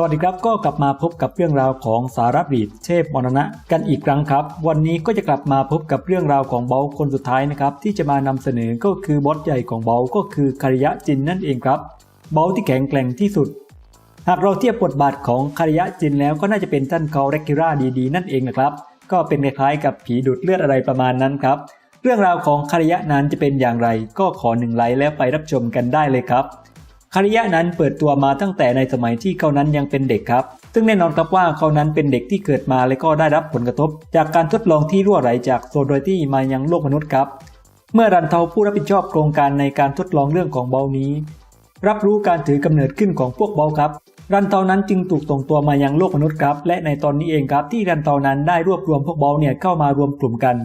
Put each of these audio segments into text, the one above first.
สวัสดีครับก็กลับมาพบกับเรื่องราวของสารบีดเทพมรณะกันอีกครั้งครับ วันนี้ก็จะกลับมาพบกับเรื่องราวของเบลคนสุดท้ายนะครับที่จะมานำเสนอก็คือบอสใหญ่ของเบลก็คือคาริยะจินนั่นเองครับเบลที่แข็งแกร่งที่สุด หากเราเทียบบทบาทของคาริยะจินแล้วก็น่าจะเป็นท่านเขาเรกิราดีๆ นั่นเองนะครับ ก็เป็นคล้ายๆกับผีดูดเลือดอะไรประมาณนั้นครับเรื่องราวของคาริยะนั้นจะเป็นอย่างไร ก็ขอหนึ่งไลค์แล้วไปรับชมกันได้เลยครับ คาริยะนั้นเปิดตัวมาตั้งแต่ในสมัยที่เขานั้นยังเป็นเด็กครับ ซึ่งแน่นอนครับว่าเขานั้นเป็นเด็กที่เกิดมาและก็ได้รับผลกระทบ จากการทดลองที่รั่วไหลจากโซโดยตี้มายังโลกมนุษย์ครับ เมื่อรันเทาผู้รับผิดชอบโครงการในการทดลองเรื่องของเบานี้ รับรู้การถือกำเนิดขึ้นของพวกเบาครับ รันเทานั้นจึงถูกส่งตัวมายังโลกมนุษย์ครับ และในตอนนี้เองครับที่รันเทานั้นได้รวบรวมพวกเบาเนี่ยเข้ามารวมกลุ่มกัน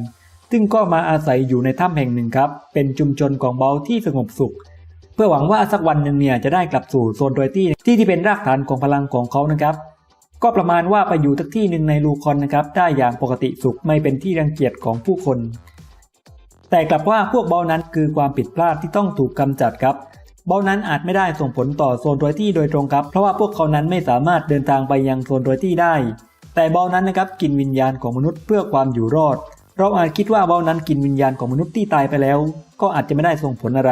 ซึ่งก็มาอาศัยอยู่ในถ้ำแห่งหนึ่งครับ เป็นชุมชนของเบาที่สงบสุข เพื่อหวังว่าสักวันหนึ่งเนี่ยจะได้กลับสู่โซนโดยที่ที่ที่เป็นรากฐานของพลังของเขานะครับก็ประมาณว่าไปอยู่ทักที่หนึ่งในลูคอนนะครับได้อย่างปกติสุขไม่เป็นที่รังเกียจของผู้คน แต่กลับว่าพวกเบานั้นคือความผิดพลาดที่ต้องถูกกำจัดครับเบานั้นอาจไม่ได้ส่งผลต่อโซนโดยที่โดยตรงครับ เพราะว่าพวกเขานั้นไม่สามารถเดินทางไปยังโซนโดยที่ได้ แต่เบานั้นนะครับกินวิญญาณของมนุษย์เพื่อความอยู่รอด เราอาจคิดว่าเบานั้นกินวิญญาณของมนุษย์ที่ตายไปแล้ว ก็อาจจะไม่ได้ส่งผลอะไร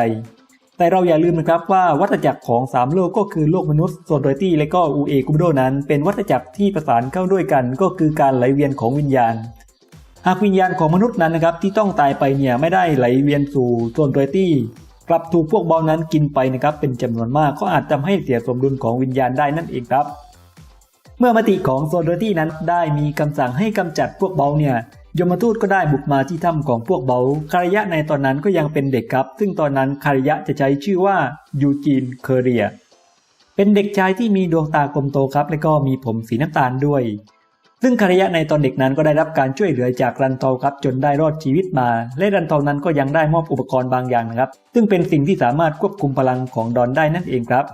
แต่เราอย่าลืมนะครับว่าวัฏจักรของ 3 โลกก็คือโลกมนุษย์โซนโดยตี้และก็อูเอกุมโดนั้น เป็นวัฏจักรที่ประสานเข้าด้วยกันก็คือการไหลเวียนของวิญญาณ หากวิญญาณของมนุษย์นั้นนะครับที่ต้องตายไปเนี่ยไม่ได้ไหลเวียนสู่โซนโดยตี้กลับถูกพวกเบานั้นกินไปนะครับเป็นจำนวนมากก็อาจทำให้เสียสมดุลของวิญญาณได้นั่นเองครับ เมื่อมติของโซนโดยตี้นั้นได้มีคำสั่งให้กำจัดพวกเบาเนี่ย ยมทูตก็ได้บุกมาที่ถ้ำของพวกเบาคาริยะในตอนนั้นก็ยังเป็นเด็กครับ ซึ่งตอนนั้นคาริยะจะใช้ชื่อว่ายูจีนเคเรีย เป็นเด็กชายที่มีดวงตากลมโตครับ และก็มีผมสีน้ำตาลด้วย ซึ่งคาริยะในตอนเด็กนั้นก็ได้รับการช่วยเหลือจากรันทาครับ จนได้รอดชีวิตมา และรันทานั้นก็ยังได้มอบอุปกรณ์บางอย่างนะครับ ซึ่งเป็นสิ่งที่สามารถควบคุมพลังของดอนได้นั่นเองครับ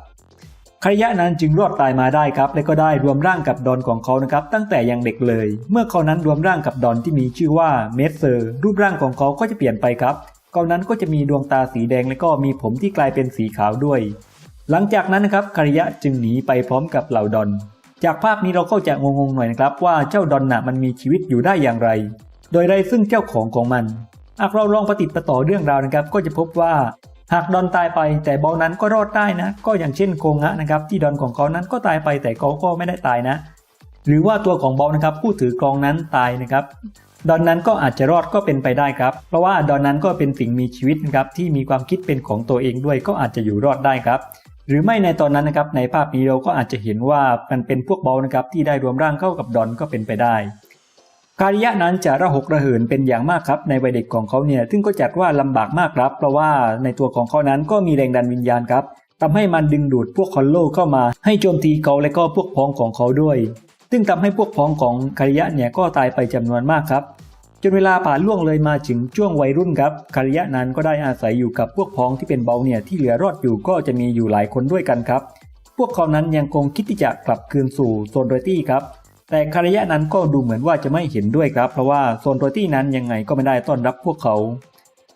คาริยะนั้นจึงรอดตายมาได้ครับ และก็ได้รวมร่างกับดอนของเขานะครับ ตั้งแต่ยังเด็กเลย เมื่อเขานั้นรวมร่างกับดอนที่มีชื่อว่าเมสเซอร์ รูปร่างของเขาก็จะเปลี่ยนไปครับเขานั้นก็จะมีดวงตาสีแดงและก็มีผมที่กลายเป็นสีขาวด้วย หลังจากนั้นนะครับคาริยะจึงหนีไปพร้อมกับเหล่าดอน จากภาพนี้เราก็จะงงๆหน่อยนะครับ ว่าเจ้าดอนน่ะมันมีชีวิตอยู่ได้อย่างไร โดยไรซึ่งเจ้าของของมันหากเราลองปฏิติดประต่อเรื่องราวนะครับ ก็จะพบว่า หากดอนตายไปแต่เบานั้นก็รอดได้นะ ก็อย่างเช่นโกงะนะครับที่ดอนของเขานั้นก็ตายไปแต่เขาก็ไม่ได้ตายนะ หรือว่าตัวของเบานะครับผู้ถือกรองนั้นตายนะครับดอนนั้นก็อาจจะรอดก็เป็นไปได้ครับ เพราะว่าดอนนั้นก็เป็นสิ่งมีชีวิตนะครับที่มีความคิดเป็นของตัวเองด้วยก็อาจจะอยู่รอดได้ครับ หรือไม่ในตอนนั้นนะครับในภาพนี้เราก็อาจจะเห็นว่ามันเป็นพวกเบานะครับที่ได้รวมร่างเข้ากับดอนก็เป็นไปได้ คาริยะนั้นจะระหกระเหินเป็นอย่างมากครับในวัยเด็กของเขาเนี่ยซึ่งก็จัดว่าลำบากมากครับ เพราะว่าในตัวของเขานั้นก็มีแรงดันวิญญาณครับทำให้มันดึงดูดพวกคอนโลเข้ามา ให้โจมตีเขาและก็พวกพ้องของเขาด้วย ซึ่งทำให้พวกพ้องของคาริยะเนี่ยก็ตายไปจำนวนมากครับจนเวลาผ่านล่วงเลยมาถึงช่วงวัยรุ่นครับคาริยะนั้นก็ได้อาศัยอยู่กับพวกพ้องที่เป็นเบาเนี่ยที่เหลือรอดอยู่ก็จะมีอยู่หลายคนด้วยกันครับ พวกเขานั้นยังคงคิดที่จะกลับคืนสู่โซนโรตี้ครับ แต่คาริยะนั้นก็ดูเหมือนว่าจะไม่เห็นด้วยครับ เพราะว่าโซนโรตี้นั้นยังไงก็ไม่ได้ต้อนรับพวกเขา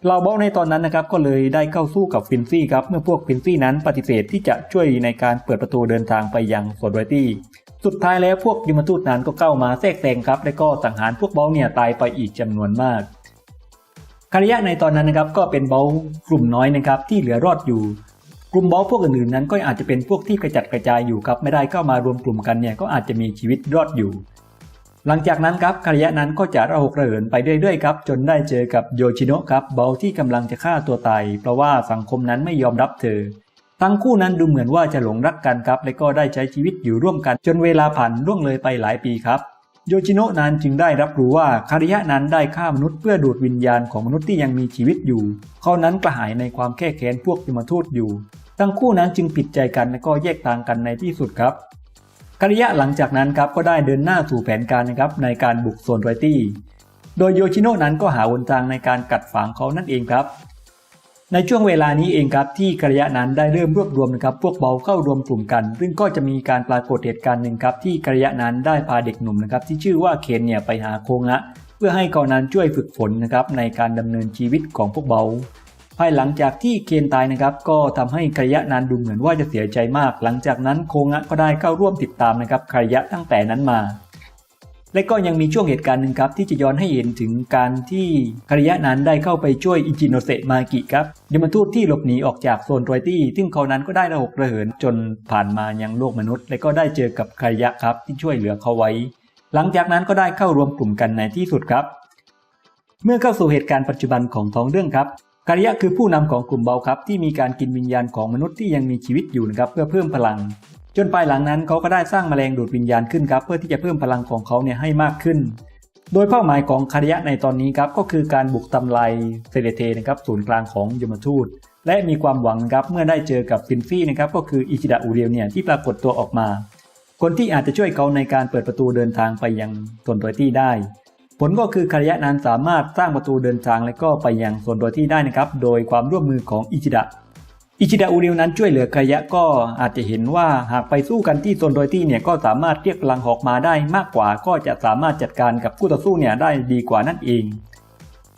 เราเบาในตอนนั้นนะครับก็เลยได้เข้าสู้กับฟินซี่ครับเมื่อพวกฟินซี่นั้นปฏิเสธที่จะช่วยในการเปิดประตูเดินทางไปยังโซนโรตี้สุดท้ายแล้วพวกยมทูตนั้นก็เข้ามาแทรกแซงครับ และก็สังหารพวกเบาเนี่ยตายไปอีกจำนวนมากคาริยะในตอนนั้นนะครับก็เป็นเบากลุ่มน้อยนะครับที่เหลือรอดอยู่ กลุ่มเบาพวกอื่นๆนั้นก็อาจจะเป็นพวกที่กระจัดกระจายอยู่ครับไม่ได้เข้ามารวมกลุ่มกันเนี่ยก็อาจจะมีชีวิตรอดอยู่ หลังจากนั้นครับคาริยะนั้นก็จะระหกระเหินไปเรื่อยๆครับจนได้เจอกับโยชิโนะครับเบาที่กำลังจะฆ่าตัวตายเพราะว่าสังคมนั้นไม่ยอมรับเธอทั้งคู่นั้นดูเหมือนว่าจะหลงรักกันครับ และก็ได้ใช้ชีวิตอยู่ร่วมกัน จนเวลาผ่านล่วงเลยไปหลายปีครับ โยชิโนะนั้นจึงได้รับรู้ว่าคาริยะนั้นได้ฆ่ามนุษย์เพื่อดูดวิญญาณของมนุษย์ที่ยังมีชีวิตอยู่ เขานั้นกระหายในความแค่แค้นพวกยมทูตอยู่ ทั้งคู่นั้นจึงปิดใจกันและก็แยกทางกันในที่สุดครับคาริยะหลังจากนั้นครับก็ได้เดินหน้าสู่แผนการนะครับในการบุกโซนไรตี้ โดยโยชิโนะนั้นก็หาหนทางในการกัดฝังเขานั่นเองครับ ในช่วงเวลานี้เองครับที่คาริยะนั้นได้เริ่มรวบรวมนะครับพวกเบาเข้ารวมกลุ่มกัน ซึ่งก็จะมีการปรากฏเหตุการณ์หนึ่งครับที่คาริยะนั้นได้พาเด็กหนุ่มนะครับที่ชื่อว่าเคนเนี่ยไปหาโคงะเพื่อให้เขานั้นช่วยฝึกฝนนะครับในการดำเนินชีวิตของพวกเบาายหลังจากที่เคนตายนะครับ ก็ทำให้คายะนั้นดูเหมือนว่าจะเสียใจมาก หลังจากนั้นโคงะก็ได้เข้าร่วมติดตามนะครับคายะตั้งแต่นั้นมา และก็ยังมีช่วงเหตุการณ์หนึ่งครับที่จะย้อนให้เห็นถึงการที่คายะนั้นได้เข้าไปช่วยอิจิโนเซมากิครับยมทูตที่หลบหนีออกจากโซนรอยตี้ซึ่งเขานั้นก็ได้ระหกระเหินจนผ่านมายังโลกมนุษย์ และก็ได้เจอกับคายะครับที่ช่วยเหลือเขาไว้ หลังจากนั้นก็ได้เข้ารวมกลุ่มกันในที่สุดครับ เมื่อเข้าสู่เหตุการณ์ปัจจุบันของท้องเรื่องครับ คารยะคือผู้นำของกลุ่มเบาครับ ที่มีการกินวิญญาณของมนุษย์ที่ยังมีชีวิตอยู่นะครับเพื่อเพิ่มพลัง จนภายหลังนั้นเขาก็ได้สร้างแมลงดูดวิญญาณขึ้นครับเพื่อที่จะเพิ่มพลังของเขาเนี่ยให้มากขึ้น โดยเป้าหมายของคารยะในตอนนี้ครับก็คือการบุกทำลายเซเลเทนะครับศูนย์กลางของยมทูต และมีความหวังครับเมื่อได้เจอกับซินฟี่นะครับก็คืออิจิดะอูเรียวเนี่ยที่ปรากฏตัวออกมา คนที่อาจจะช่วยเขาในการเปิดประตูเดินทางไปยังโซนโดยที่ได้ ผลก็คือคาริยะนั้นสามารถสร้างประตูเดินทางและก็ไปยังโซนโดยที่ได้นะครับ โดยความร่วมมือของอิจิดะอิจิดะอูรียวนั้นช่วยเหลือคาริยะก็อาจจะเห็นว่าหากไปสู้กันที่โซนโดยที่เนี่ยก็สามารถเรียกพลังออกมาได้มากกว่า ก็จะสามารถจัดการกับคู่ต่อสู้เนี่ยได้ดีกว่านั่นเอง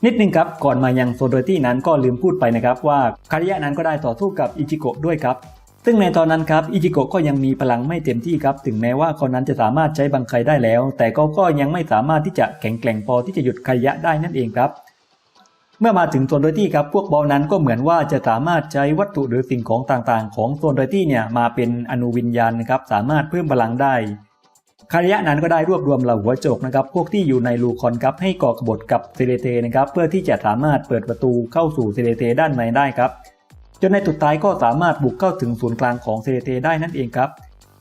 นิดนึงครับ ก่อนมายังโซนโดยที่นั้นก็ลืมพูดไปนะครับว่าคาริยะนั้นก็ได้ต่อสู้กับอิจิโกะด้วยครับ ซึ่งในตอนนั้นครับอิจิโกะก็ยังมีพลังไม่เต็มที่ครับ ถึงแม้ว่าเขานั้นจะสามารถใช้บังไคได้แล้ว แต่เขาก็ยังไม่สามารถที่จะแข็งแกร่งพอที่จะหยุดคายะได้นั่นเองครับ เมื่อมาถึงโซนโดยที่ครับ พวกบอลนั้นก็เหมือนว่าจะสามารถใช้วัตถุหรือสิ่งของต่างๆ ของโซนโดยที่เนี่ยมาเป็นอนุวิญญาณนะครับ สามารถเพิ่มพลังได้คารยะนั้นก็ได้รวบรวมเหล่าหัวโจกนะครับ พวกที่อยู่ในลูคอนครับให้ก่อกบฏกับเซเลเตนะครับ เพื่อที่จะสามารถเปิดประตูเข้าสู่เซเลเตด้านในได้ครับ จนในสุดท้ายก็สามารถบุกเข้าถึงศูนย์กลางของเซเลเตได้นั่นเองครับ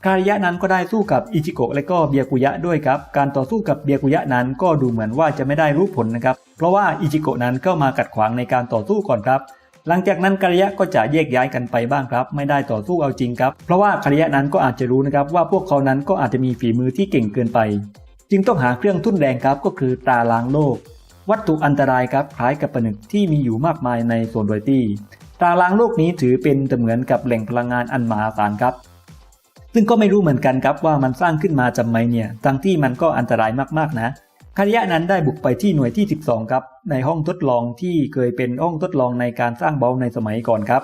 คารยะนั้นก็ได้สู้กับอิจิโกะและก็เบียกุยะด้วยครับ การต่อสู้กับเบียกุยะนั้นก็ดูเหมือนว่าจะไม่ได้รู้ผลนะครับ เพราะว่าอิจิโกะนั้นเข้ามากัดขวางในการต่อสู้ก่อนครับ หลังจากนั้นคารยะก็จะแยกย้ายกันไปบ้างครับ ไม่ได้ต่อสู้เอาจริงครับ เพราะว่าคารยะนั้นก็อาจจะรู้นะครับว่าพวกเขานั้นก็อาจจะมีฝีมือที่เก่งเกินไป จึงต้องหาเครื่องทุ่นแรงครับก็คือตาล้างโลก วัตถุอันตรายครับคล้ายกับปนึกที่มีอยู่มากมายในโซนรอยตี้ตาล้างโลกนี้ถือเป็นเสมือนกับแหล่งพลังงานอันมหาศาลครับ ซึ่งก็ไม่รู้เหมือนกันครับว่ามันสร้างขึ้นมาจำไมเนี่ย ทั้งที่มันก็อันตรายมากๆนะคารยะนั้นได้บุกไปที่หน่วยที่ 12 ครับ ในห้องทดลองที่เคยเป็นห้องทดลองในการสร้างเบลในสมัยก่อนครับ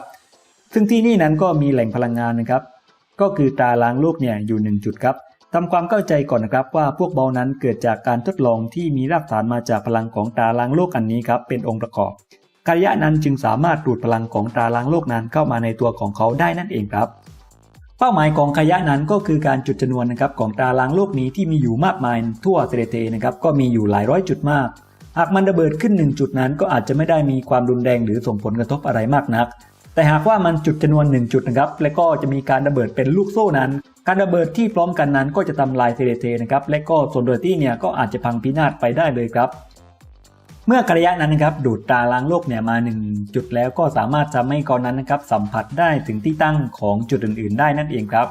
ซึ่งที่นี่นั้นก็มีแหล่งพลังงานนะครับ ก็คือตาล้างโลกเนี่ยอยู่หนึ่งจุดครับทำความเข้าใจก่อนนะครับว่าพวกเบลนั้นเกิดจากการทดลองที่มีรากฐานมาจากพลังของตาล้างโลกอันนี้ครับเป็นองค์ประกอบ คารยะนั้นจึงสามารถดูดพลังของตาล้างโลกนั้นเข้ามาในตัวของเขาได้นั่นเองครับ เป้าหมายของขยะนั้นก็คือการจุดจำนวนนะครับของตาล้างโลกนี้ที่มีอยู่มากมายทั่วเซเลเตนะครับก็มีอยู่หลายร้อยจุดมาก หากมันระเบิดขึ้นหนึ่งจุดนั้นก็อาจจะไม่ได้มีความรุนแรงหรือส่งผลกระทบอะไรมากนัก แต่หากว่ามันจุดจำนวนหนึ่งจุดนะครับและก็จะมีการระเบิดเป็นลูกโซ่นั้น การระเบิดที่พร้อมกันนั้นก็จะทำลายเซเลเตนะครับและก็โซนโดยที่เนี่ยก็อาจจะพังพินาศไปได้เลยครับ เมื่อกระยะนั้นนะครับดูดตาล้างโลกเนี่ยมา 1 จุดแล้วก็สามารถทำให้กอนนั้นนะครับสัมผัสได้ถึงที่ตั้งของจุดอื่น ๆ ได้นั่นเองครับ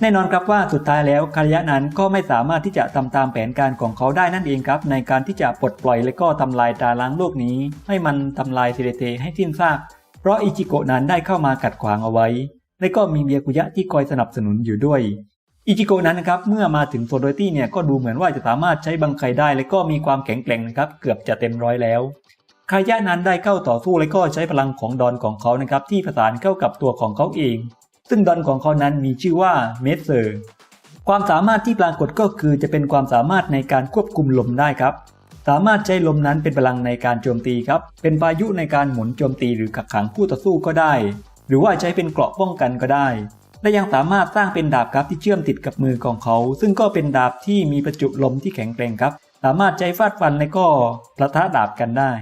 แน่นอนครับว่าสุดท้ายแล้วคารยะนั้นก็ไม่สามารถที่จะทำตามแผนการของเขาได้นั่นเองครับ ในการที่จะปลดปล่อยและก็ทำลายตาล้างโลกนี้ ให้มันทำลายเทเลเตให้สิ้นซากเพราะอิจิโกะนั้นได้เข้ามากัดขวางเอาไว้ และก็มีเบียกุยะที่คอยสนับสนุนอยู่ด้วย อิจิโกนั้นนะครับเมื่อมาถึงโซโดตี้เนี่ยก็ดูเหมือนว่าจะสามารถใช้บังไคได้ และก็มีความแข็งแกร่งนะครับเกือบจะเต็มร้อยแล้วคายะนั้นได้เข้าต่อสู้และก็ใช้พลังของดอนของเขานะครับที่ประสานเข้ากับตัวของเขาเอง ซึ่งดอนของเขานั้นมีชื่อว่าเมสเซอร์ความสามารถที่ปรากฏก็คือจะเป็นความสามารถในการควบคุมลมได้ครับ สามารถใช้ลมนั้นเป็นพลังในการโจมตีครับ เป็นพายุในการหมุนโจมตีหรือกักขังคู่ต่อสู้ก็ได้ หรือว่าใช้เป็นเกราะป้องกันก็ได้ และยังสามารถสร้างเป็นดาบครับที่เชื่อมติดกับมือของเขา ซึ่งก็เป็นดาบที่มีประจุลมที่แข็งแกร่งครับ สามารถใช้ฟาดฟันและก็ประทะดาบกันได้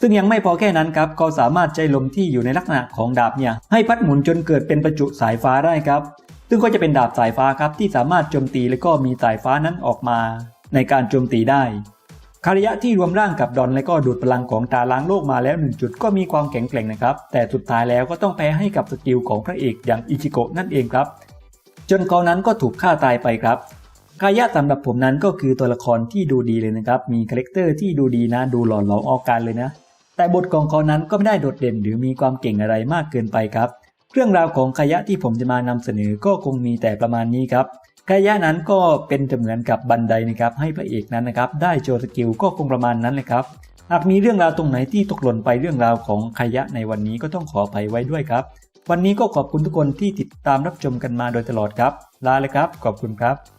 ซึ่งยังไม่พอแค่นั้นครับเขาสามารถใช้ลมที่อยู่ในลักษณะของดาบเนี่ยให้พัดหมุนจนเกิดเป็นประจุสายฟ้าได้ครับ ซึ่งก็จะเป็นดาบสายฟ้าครับที่สามารถโจมตีและก็มีสายฟ้านั้นออกมา ในการโจมตีได้ คารยะที่รวมร่างกับดอนและก็ดูดพลังของตาล้างโลกมาแล้วหนึ่งจุดก็มีความแข็งแกร่งนะครับ แต่สุดท้ายแล้วก็ต้องแพ้ให้กับสกิลของพระเอกอย่างอิจิโกะนั่นเองครับ จนเขานั้นก็ถูกฆ่าตายไปครับคายะสำหรับผมนั้นก็คือตัวละครที่ดูดีเลยนะครับ มีคาแรคเตอร์ที่ดูดีนะ ดูหล่อหลาออกการเลยนะ แต่บทของเขานั้นก็ไม่ได้โดดเด่นหรือมีความเก่งอะไรมากเกินไปครับ เรื่องราวของคายะที่ผมจะมานำเสนอก็คงมีแต่ประมาณนี้ครับ กายะนั้นก็เป็นเสมือนกับบันไดนะครับ ให้พระเอกนั้นนะครับ ได้โชว์สกิลก็คงประมาณนั้นเลยครับหากมีเรื่องราวตรงไหนที่ตกหล่นไปเรื่องราวของคายะในวันนี้ก็ต้องขอไปไว้ด้วยครับ วันนี้ก็ขอบคุณทุกคนที่ติดตามรับชมกันมาโดยตลอดครับ ลาเลยครับ ขอบคุณครับ